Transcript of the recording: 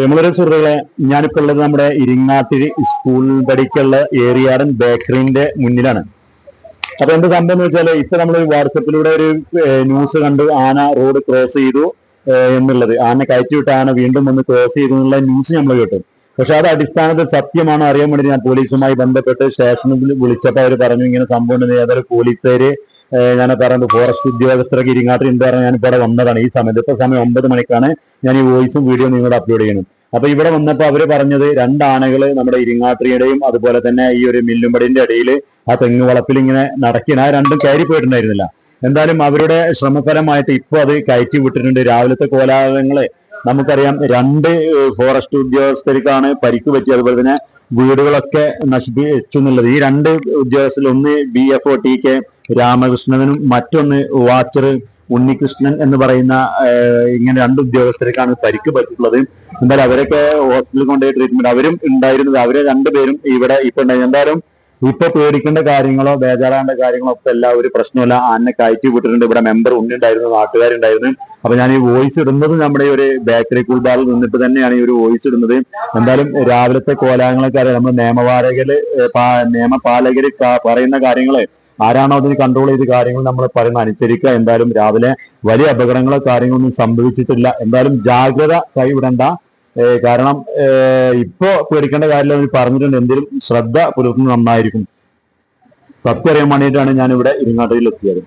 പ്രിയമുള്ള സുഹൃത്തുക്കളെ ഞാനിപ്പോൾ ഉള്ളത് നമ്മുടെ ഇരിങ്ങാട്ടിരി സ്കൂൾ പഠിക്കുള്ള ഏറിയാടൻ ബേക്കറിന്റെ മുന്നിലാണ്. അപ്പൊ എന്ത് സംഭവം എന്ന് വെച്ചാൽ ഇപ്പൊ നമ്മൾ വാട്സപ്പിലൂടെ ഒരു ന്യൂസ് കണ്ടു ആന റോഡ് ക്രോസ് ചെയ്തു എന്നുള്ളത്. ആന കയറ്റി വിട്ട ആന വീണ്ടും വന്ന് ക്രോസ് ചെയ്തു എന്നുള്ള ന്യൂസ് നമ്മൾ കേട്ടു. പക്ഷെ അത് അടിസ്ഥാനത്തിൽ സത്യമാണോ അറിയാൻ വേണ്ടി ഞാൻ പോലീസുമായി ബന്ധപ്പെട്ട് സ്റ്റേഷനിൽ വിളിച്ചപ്പോൾ അവർ പറഞ്ഞു ഇങ്ങനെ സംഭവം ഏതായാലും പോലീസുകാര് ഞാൻ പറയുന്നത് ഫോറസ്റ്റ് ഉദ്യോഗസ്ഥരൊക്കെ ഇരിങ്ങാട്ടിൽ ഉണ്ട് പറഞ്ഞാൽ ഞാനിപ്പോൾ ഇവിടെ വന്നതാണ് ഈ സമയത്ത്. ഇപ്പൊ സമയം ഒമ്പത് മണിക്കാണ് ഞാൻ ഈ വോയിസും വീഡിയോ നിങ്ങൾ അപ്ലോഡ് ചെയ്യണം അപ്പൊ ഇവിടെ വന്നപ്പോൾ അവർ പറഞ്ഞത് രണ്ട് നമ്മുടെ ഇരിങ്ങാട്ടിയുടെയും അതുപോലെ തന്നെ ഈ ഒരു മില്ലുംപടിന്റെ ഇടയിൽ ആ തെങ്ങ് വളപ്പിൽ ഇങ്ങനെ നടക്കണം ആ രണ്ടും കയറി പോയിട്ടുണ്ടായിരുന്നില്ല. എന്തായാലും അവരുടെ ശ്രമഫലമായിട്ട് ഇപ്പൊ അത് കയറ്റി വിട്ടിട്ടുണ്ട്. രാവിലത്തെ കോലാഹലങ്ങൾ നമുക്കറിയാം രണ്ട് ഫോറസ്റ്റ് ഉദ്യോഗസ്ഥർക്കാണ് പരിക്ക് പറ്റി അതുപോലെ തന്നെ വീടുകളൊക്കെ നശിപ്പിച്ചു എന്നുള്ളത്. ഈ രണ്ട് ഉദ്യോഗസ്ഥരിൽ ഒന്ന് B F O T K രാമകൃഷ്ണനും മറ്റൊന്ന് വാച്ചർ ഉണ്ണികൃഷ്ണൻ എന്ന് പറയുന്ന ഇങ്ങനെ രണ്ട് ഉദ്യോഗസ്ഥർക്കാണ് പരിക്ക് പറ്റിയിട്ടുള്ളത്. എന്തായാലും അവരൊക്കെ ഹോസ്പിറ്റലിൽ കൊണ്ടുപോയി ട്രീറ്റ്മെന്റ് അവരും ഉണ്ടായിരുന്നത് അവരെ രണ്ടുപേരും ഇവിടെ ഇപ്പൊ ഉണ്ടായി. എന്തായാലും ഇപ്പൊ പേടിക്കേണ്ട കാര്യങ്ങളോ ബേജാറാകേണ്ട കാര്യങ്ങളോ ഒക്കെ എല്ലാം ഒരു പ്രശ്നമില്ല ആനെ കയറ്റി വിട്ടിട്ടുണ്ട്. ഇവിടെ മെമ്പർ ഉണ്ണിണ്ടായിരുന്നു നാട്ടുകാരുണ്ടായിരുന്നു. അപ്പൊ ഞാൻ ഈ വോയിസ് ഇടുന്നത് നമ്മുടെ ഒരു ബേക്കറി കൂൾബാറിൽ നിന്നിട്ട് തന്നെയാണ് ഈ ഒരു വോയിസ് ഇടുന്നത്. എന്തായാലും രാവിലത്തെ കോലാഹലങ്ങളൊക്കെ അറിയാം. നമ്മൾ നിയമപാലകര് നിയമപാലകര് പറയുന്ന കാര്യങ്ങൾ ആരാണോ അതിന് കൺട്രോൾ ചെയ്ത് കാര്യങ്ങൾ നമ്മൾ പറയുന്ന അനുസരിക്കുക. എന്തായാലും രാവിലെ വലിയ അപകടങ്ങളോ കാര്യങ്ങളൊന്നും സംഭവിച്ചിട്ടില്ല. എന്തായാലും ജാഗ്രത കൈവിടണ്ട. കാരണം ഇപ്പോ പേടിക്കേണ്ട കാര്യമില്ല അവർ പറഞ്ഞിട്ടുണ്ട്. എന്തെങ്കിലും ശ്രദ്ധ പുലർത്തുന്നത് നന്നായിരിക്കും. സത്യം വേണ്ടിയിട്ടാണ് ഞാൻ ഇവിടെ ഇരുങ്ങാട്ടയിൽ എത്തിയത്.